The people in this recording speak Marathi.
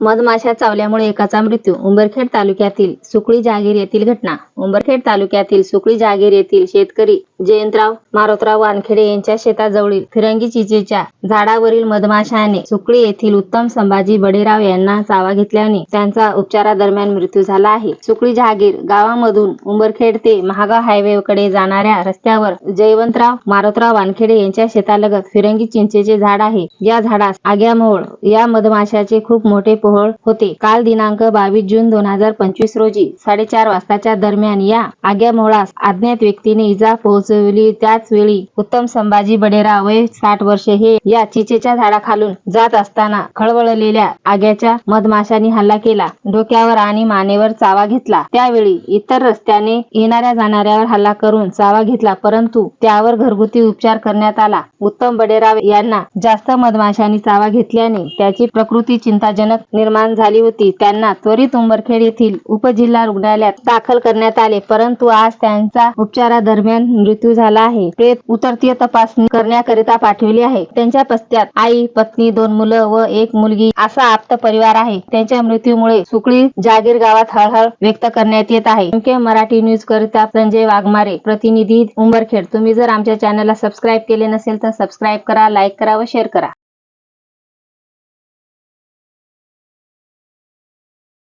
मधमाशा चावल्यामुळे एकाचा मृत्यू. उंबरखेड तालुक्यातील सुकळी जहागीर येथील घटना. उंबरखेड तालुक्यातील सुकळी जहागीर येथील शेतकरी जयंतराव मारोतराव वानखेडे यांच्या शेताजवळील फिरंगी चिचेच्या झाडावरील मधमाशाने सुकळी येथील उत्तम संभाजी बडेराव यांना चावा घेतल्याने त्यांचा उपचारादरम्यान मृत्यू झाला आहे. सुकळी जहागीर गावामधून उंबरखेड ते महागाव हायवे कडे जाणाऱ्या रस्त्यावर जयवंतराव मारोतराव वानखेडे यांच्या शेतालगत फिरंगी चिंचेचे झाड आहे. या झाडास आग्यामोळ या मधमाशाचे खूप मोठे पोहळ होते. काल दिनांक बावीस जून दोन हजार पंचवीस रोजी साडेचार वाजताच्या दरम्यान या आग्यामोळास अज्ञात व्यक्तीने इजा पोहोचवली. त्याच वेळी उत्तम संभाजी बडेराव वय साठ वर्षे हे या चिचेच्या झाडाखालून जात असताना खळबळलेल्या आग्याच्या मधमाशांनी हल्ला केला. डोक्यावर आणि मानेवर चावा घेतला. त्यावेळी इतर रस्त्याने येणाऱ्या जाणाऱ्यावर हल्ला करून चावा घेतला परंतु त्यावर घरगुती उपचार करण्यात आला. उत्तम बडेराव यांना जास्त मधमाशांनी चावा घेतल्याने त्याची प्रकृती चिंताजनक निर्माण झाली होती. त्यांना त्वरित उंबरखेड येथील उपजिल्हा रुग्णालयात दाखल करण्यात आले. परंतु आज त्यांचा उपचारादरम्यान मृत्यू झाला आहे. प्रेत उतरतीय तपासणी करण्याकरिता पाठविली आहे. त्यांच्या पश्चात आई पत्नी दोन मुलं व एक मुलगी असा आप्त परिवार आहे. त्यांच्या मृत्यूमुळे सुकळी जागीर गावात हळहळ व्यक्त करण्यात येत आहे. एमके मराठी न्यूज करिता संजय वाघमारे प्रतिनिधी उंबरखेड. तुम्ही जर आमच्या चॅनलला सबस्क्राईब केले नसेल तर सबस्क्राईब करा लाईक करा व शेअर करा.